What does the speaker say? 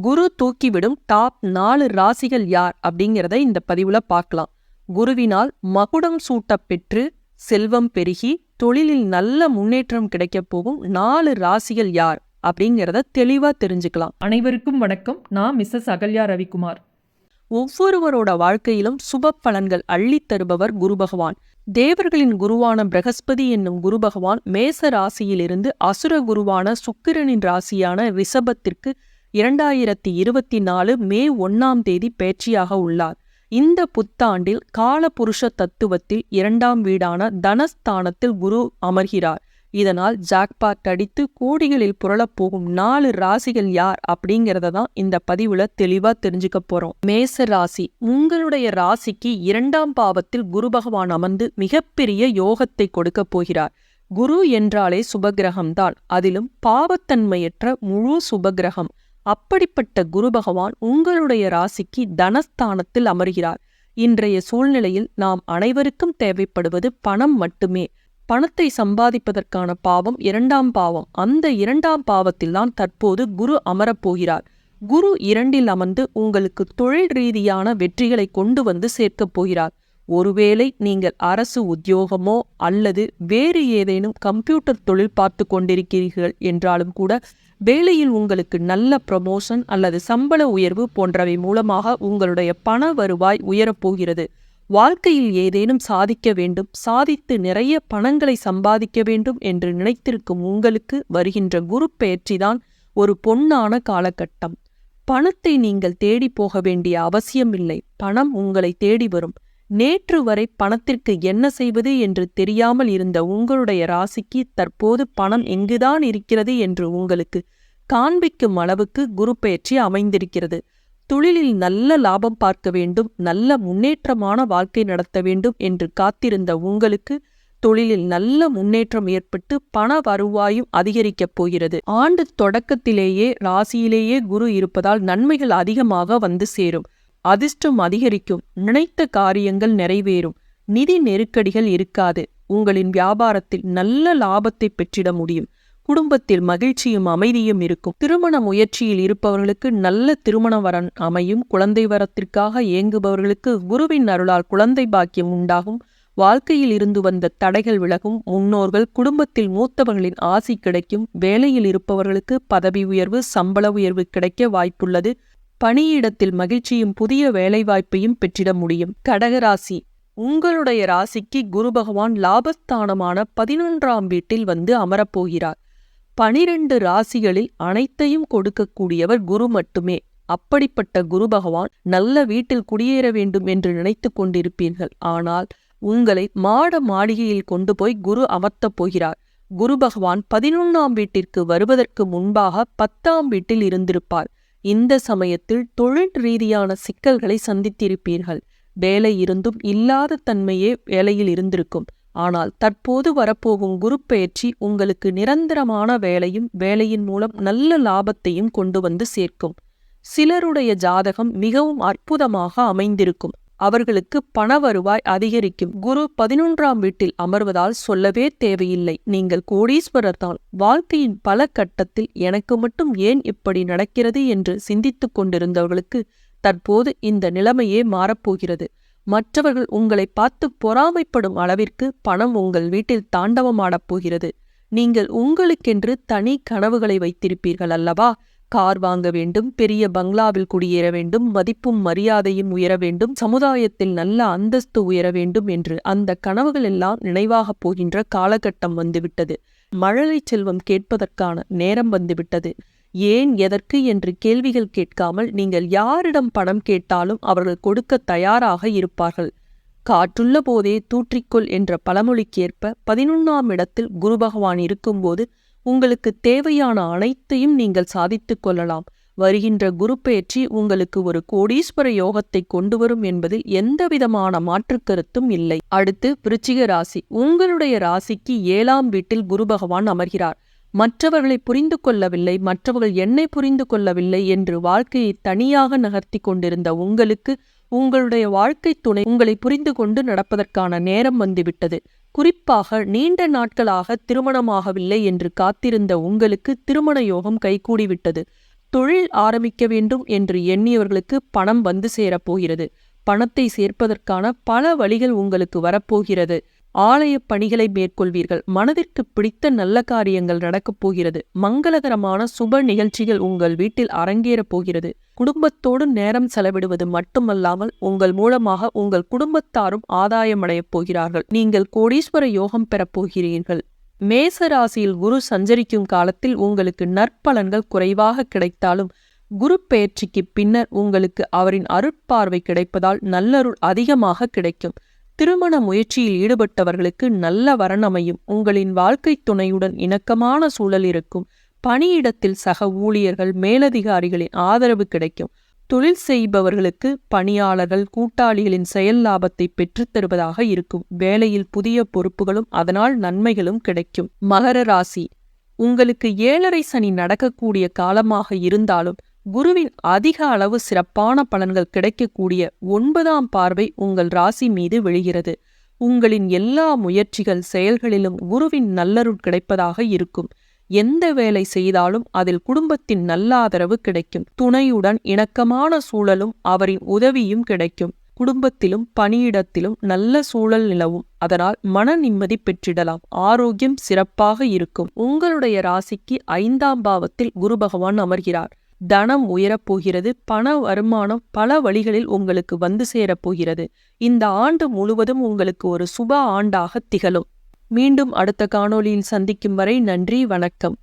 குரு தூக்கிவிடும் top நாலு ராசிகள் யார் அப்படிங்கிறத இந்த பதிவுல பார்க்கலாம். குருவினால் மகுடம் சூட்டப் பெற்று செல்வம் பெருகி தொழிலில் நல்ல முன்னேற்றம் கிடைக்கப் போகும் நாலு ராசிகள் யார் அப்படிங்கிறத தெளிவா தெரிஞ்சுக்கலாம். அனைவருக்கும் வணக்கம். நான் மிஸ்ஸஸ் அகல்யா ரவிக்குமார். ஒவ்வொருவரோட வாழ்க்கையிலும் சுப பலன்கள் அள்ளித் தருபவர் குரு பகவான். தேவர்களின் குருவான பிரகஸ்பதி என்னும் குரு பகவான் மேச ராசியிலிருந்து அசுர குருவான சுக்கிரனின் ராசியான ரிஷபத்திற்கு இரண்டாயிரத்தி இருபத்தி நாலு மே ஒன்னாம் தேதி பேச்சியாக உள்ளார். இந்த புத்தாண்டில் காலபுருஷ தத்துவத்தில் இரண்டாம் வீடான தனஸ்தானத்தில் குரு அமர்கிறார். இதனால் ஜாக்பாட் அடித்து கோடிகளில் புரளப் போகும் நாலு ராசிகள் யார் அப்படிங்கிறத தான் இந்த பதிவுல தெளிவா தெரிஞ்சுக்க போறோம். மேச ராசி உங்களுடைய ராசிக்கு இரண்டாம் பாவத்தில் குரு பகவான் அமர்ந்து மிகப்பெரிய யோகத்தை கொடுக்க போகிறார். குரு என்றாலே சுபகிரகம்தான் அதிலும் பாவத்தன்மையற்ற முழு சுபகிரகம் அப்படிப்பட்ட குரு பகவான் உங்களுடைய ராசிக்கு தனஸ்தானத்தில் அமர்கிறார். இன்றைய சூழ்நிலையில் நாம் அனைவருக்கும் தேவைப்படுவது பணம் மட்டுமே. பணத்தை சம்பாதிப்பதற்கான பாவம் இரண்டாம் பாவம். அந்த இரண்டாம் பாவத்தில்தான் தற்போது குரு அமரப்போகிறார் குரு இரண்டில் அமர்ந்து உங்களுக்கு தொழில் ரீதியான வெற்றிகளை கொண்டு வந்து சேர்க்கப் போகிறார். ஒருவேளை நீங்கள் அரசு உத்தியோகமோ அல்லது வேறு ஏதேனும் கம்ப்யூட்டர் தொழில் பார்த்து கொண்டிருக்கிறீர்கள் என்றாலும் கூட வேலையில் உங்களுக்கு நல்ல ப்ரமோஷன் அல்லது சம்பள உயர்வு போன்றவை மூலமாக உங்களுடைய பண வருவாய் உயரப்போகிறது வாழ்க்கையில் ஏதேனும் சாதிக்க வேண்டும் சாதித்து நிறைய பணங்களை சம்பாதிக்க வேண்டும் என்று நினைத்திருக்கும் உங்களுக்கு வருகின்ற குரு பெயர்ச்சிதான் ஒரு பொன்னான காலகட்டம். பணத்தை நீங்கள் தேடி போக வேண்டிய அவசியமில்லை. பணம் உங்களை தேடி வரும். நேற்று வரை பணத்திற்கு என்ன செய்வது என்று தெரியாமல் இருந்த உங்களுடைய ராசிக்கு தற்போது பணம் எங்குதான் இருக்கிறது என்று உங்களுக்கு காண்பிக்கும் அளவுக்கு குரு பெயர்ச்சி அமைந்திருக்கிறது. தொழிலில் நல்ல லாபம் பார்க்க வேண்டும் நல்ல முன்னேற்றமான வாழ்க்கை நடத்த வேண்டும் என்று காத்திருந்த உங்களுக்கு தொழிலில் நல்ல முன்னேற்றம் ஏற்பட்டு பண வருவாயும் அதிகரிக்கப் போகிறது. ஆண்டு தொடக்கத்திலேயே ராசியிலேயே குரு இருப்பதால் நன்மைகள் அதிகமாக வந்து சேரும். அதிர்ஷ்டம் அதிகரிக்கும். நினைத்த காரியங்கள் நிறைவேறும். நிதி நெருக்கடிகள் இருக்காது. உங்களின் வியாபாரத்தில் நல்ல லாபத்தை பெற்றிட முடியும். குடும்பத்தில் மகிழ்ச்சியும் அமைதியும் இருக்கும். திருமண முயற்சியில் இருப்பவர்களுக்கு நல்ல திருமண வரன் அமையும். குழந்தை வரத்திற்காக ஏங்குபவர்களுக்கு குருவின் அருளால் குழந்தை பாக்கியம் உண்டாகும். வாழ்க்கையில் இருந்து வந்த தடைகள் விலகும். முன்னோர்கள் குடும்பத்தில் மூத்தவர்களின் ஆசி கிடைக்கும். வேலையில் இருப்பவர்களுக்கு பதவி உயர்வு சம்பள உயர்வு கிடைக்க வாய்ப்புள்ளது. பணியிடத்தில் மகிழ்ச்சியும் புதிய வேலைவாய்ப்பையும் பெற்றிட முடியும். கடகராசி. உங்களுடைய ராசிக்கு குரு பகவான் லாபஸ்தானமான பதினொன்றாம் வீட்டில் வந்து அமரப்போகிறார். பனிரெண்டு ராசிகளில் அனைத்தையும் கொடுக்கக்கூடியவர் குரு மட்டுமே. அப்படிப்பட்ட குரு பகவான் நல்ல வீட்டில் குடியேற வேண்டும் என்று நினைத்து கொண்டிருப்பீர்கள். ஆனால் உங்களை மாட மாளிகையில் கொண்டு போய் குரு அமர்த்தப் போகிறார். குரு பகவான் பதினொன்றாம் வீட்டிற்கு வருவதற்கு முன்பாக பத்தாம் வீட்டில் இருந்திருப்பார். இந்த சமயத்தில் தொழில் ரீதியான சிக்கல்களை சந்தித்திருப்பீர்கள். வேலை இருந்தும் இல்லாத தன்மையே வேலையில் இருந்திருக்கும். ஆனால் தற்போது வரப்போகும் குருப்பெயர்ச்சி உங்களுக்கு நிரந்தரமான வேலையும் வேலையின் மூலம் நல்ல லாபத்தையும் கொண்டு வந்து சேர்க்கும். சிலருடைய ஜாதகம் மிகவும் அற்புதமாக அமைந்திருக்கும். அவர்களுக்கு பண வருவாய் அதிகரிக்கும். குரு பதினொன்றாம் வீட்டில் அமர்வதால் சொல்லவே தேவையில்லை. நீங்கள் கோடீஸ்வரர் தான். வாழ்க்கையின் பல கட்டத்தில் எனக்கு மட்டும் ஏன் இப்படி நடக்கிறது என்று சிந்தித்துக் கொண்டிருந்தவர்களுக்கு தற்போது இந்த நிலைமையே மாறப்போகிறது. மற்றவர்கள் உங்களை பார்த்து பொறாமைப்படும் அளவிற்கு பணம் உங்கள் வீட்டில் தாண்டவமாடப் போகிறது. நீங்கள் உங்களுக்கென்று தனி கனவுகளை வைத்திருப்பீர்கள் அல்லவா? கார் வாங்க வேண்டும் பெரிய பங்களாவில் குடியேற வேண்டும் மதிப்பும் மரியாதையும் உயர வேண்டும் சமுதாயத்தில் நல்ல அந்தஸ்து உயர வேண்டும் என்று அந்த கனவுகள் எல்லாம் நினைவாகப் போகின்ற காலகட்டம் வந்துவிட்டது. மழலை செல்வம் கேட்பதற்கான நேரம் வந்துவிட்டது. ஏன் எதற்கு என்று கேள்விகள் கேட்காமல் நீங்கள் யாரிடம் பணம் கேட்டாலும் அவர்கள் கொடுக்க தயாராக இருப்பார்கள். காற்றுள்ள போதே தூற்றிக்கொள் என்ற பழமொழிக்கேற்ப பதினொன்னாம் இடத்தில் குரு பகவான் இருக்கும்போது உங்களுக்கு தேவையான அனைத்தையும் நீங்கள் சாதித்துக் கொள்ளலாம். வருகின்ற குரு உங்களுக்கு ஒரு கோடீஸ்வர யோகத்தை கொண்டு வரும் என்பதில் எந்தவிதமான மாற்றுக் கருத்தும் இல்லை. அடுத்து விருச்சிக ராசி. உங்களுடைய ராசிக்கு ஏழாம் வீட்டில் குரு பகவான் அமர்கிறார். மற்றவர்களை புரிந்து கொள்ளவில்லை மற்றவர்கள் என்னை புரிந்து கொள்ளவில்லை என்று வாழ்க்கையை தனியாக நகர்த்தி கொண்டிருந்த உங்களுக்கு உங்களுடைய வாழ்க்கை துணை உங்களை புரிந்து கொண்டு நடப்பதற்கான நேரம் வந்துவிட்டது குறிப்பாக நீண்ட நாட்களாக திருமணமாகவில்லை என்று காத்திருந்த உங்களுக்கு திருமண யோகம் கைகூடிவிட்டது. தொழில் ஆரம்பிக்க வேண்டும் என்று எண்ணியவர்களுக்கு பணம் வந்து சேரப்போகிறது. பணத்தை சேர்ப்பதற்கான பல வழிகள் உங்களுக்கு வரப்போகிறது. ஆலய பணிகளை மேற்கொள்வீர்கள். மனதிற்கு பிடித்த நல்ல காரியங்கள் நடக்கப் போகிறது. மங்களகரமான சுப நிகழ்ச்சிகள் உங்கள் வீட்டில் அரங்கேறப் போகிறது. குடும்பத்தோடு நேரம் செலவிடுவது மட்டுமல்லாமல் உங்கள் மூலமாக உங்கள் குடும்பத்தாரும் ஆதாயமடையப் போகிறார்கள். நீங்கள் கோடீஸ்வர யோகம் பெறப் போகிறீர்கள். மேச ராசியில் குரு சஞ்சரிக்கும் காலத்தில் உங்களுக்கு நற்பலன்கள் குறைவாக கிடைத்தாலும் குரு பெயர்ச்சிக்கு பின்னர் உங்களுக்கு அவரின் அருட்பார்வை கிடைப்பதால் நல்லருள் அதிகமாக கிடைக்கும். திருமண முயற்சியில் ஈடுபட்டவர்களுக்கு நல்ல வரன் அமையும் உங்களின் வாழ்க்கை துணையுடன் இணக்கமான சூழல் இருக்கும். பணியிடத்தில் சக ஊழியர்கள் மேலதிகாரிகளின் ஆதரவு கிடைக்கும். தொழில் செய்பவர்களுக்கு பணியாளர்கள் கூட்டாளிகளின் செயல் லாபத்தை பெற்றுத் தருவதாக இருக்கும். வேலையில் புதிய பொறுப்புகளும் அதனால் நன்மைகளும் கிடைக்கும். மகர ராசி. உங்களுக்கு ஏழரை சனி நடக்கக்கூடிய காலமாக இருந்தாலும் குருவின் அதிக அளவு சிறப்பான பலன்கள் கிடைக்கக்கூடிய ஒன்பதாம் பார்வை உங்கள் ராசி மீது விழுகிறது. உங்களின் எல்லா முயற்சிகள் செயல்களிலும் குருவின் நல்லருள் கிடைப்பதாக இருக்கும். எந்த வேலை செய்தாலும் அதில் குடும்பத்தின் நல்லாதரவு கிடைக்கும். துணையுடன் இணக்கமான சூழலும் அவரின் உதவியும் கிடைக்கும். குடும்பத்திலும் பணியிடத்திலும் நல்ல சூழல் நிலவும். அதனால் மன நிம்மதி பெற்றிடலாம். ஆரோக்கியம் சிறப்பாக இருக்கும். உங்களுடைய ராசிக்கு ஐந்தாம் பாவத்தில் குரு பகவான் அமர்கிறார். தனம் உயரப்போகிறது பண வருமானம் பல வழிகளில் உங்களுக்கு வந்து சேரப்போகிறது. இந்த ஆண்டு முழுவதும் உங்களுக்கு ஒரு சுப ஆண்டாக திகழும். மீண்டும் அடுத்த காணொளியில் சந்திக்கும் வரை நன்றி வணக்கம்.